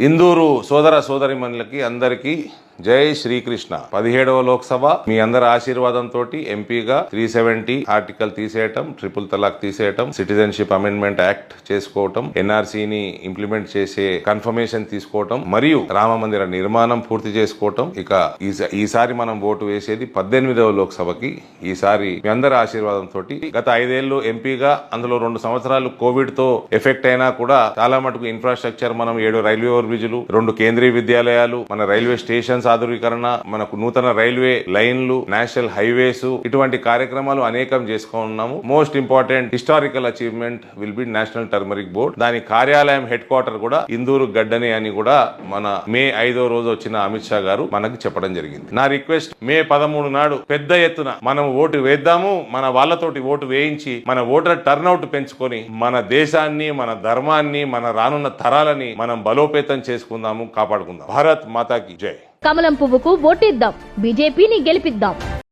ఇందూరు సోదర సోదరిమణులకి అందరికీ జై శ్రీకృష్ణ. పదిహేడవ లోక్సభ. మీ అందరి ఆశీర్వాదంతో ఎంపీగా త్రీ సెవెంటీ ఆర్టికల్ తీసేయటం ట్రిపుల్ తలాక్ తీసేయటం సిటిజన్షిప్ అమెండ్మెంట్ యాక్ట్ చేసుకోవటం ఎన్ఆర్సీని ఇంప్లిమెంట్ చేసే కన్ఫర్మేషన్ తీసుకోవటం మరియు రామ మందిర నిర్మాణం పూర్తి చేసుకోవటం. ఇక ఈసారి మనం ఓటు వేసేది పద్దెనిమిదవ లోక్సభకి. ఈసారి మీ అందరి ఆశీర్వాదంతో గత ఐదేళ్ళు ఎంపీగా అందులో రెండు సంవత్సరాలు కోవిడ్తో ఎఫెక్ట్ అయినా కూడా చాలా మటుకు ఇన్ఫ్రాస్ట్రక్చర్ మనం ఏడు రైల్వే ఓవర్ బ్రిడ్జ్లు రెండు కేంద్రీయ విద్యాలయాలు మన రైల్వే స్టేషన్స్ ఆధునీకరణ మనకు నూతన రైల్వే లైన్లు నేషనల్ హైవేస్ ఇటువంటి కార్యక్రమాలు అనేకం చేసుకున్నాము most important historical achievement will be national turmeric board. దాని కార్యాలయం హెడ్ క్వార్టర్ కూడా ఇందూరు గడ్డని అని కూడా మన మే ఐదో రోజు వచ్చిన అమిత్ షా గారు మనకి చెప్పడం జరిగింది. నా రిక్వెస్ట్ మే పదమూడు నాడు పెద్ద ఎత్తున మనం ఓటు వేద్దాము. మన వాళ్ళతోటి ఓటు వేయించి మన ఓటర్ టర్నౌట్ పెంచుకొని మన దేశాన్ని మన ధర్మాన్ని మన రానున్న తరాలని మనం బలోపేతం చేసుకుందాము కాపాడుకుందాం. భారత్ మాతాకి జై. కమలం పువ్వుకు ఓటేద్దాం. బీజేపీని గెలిపిద్దాం.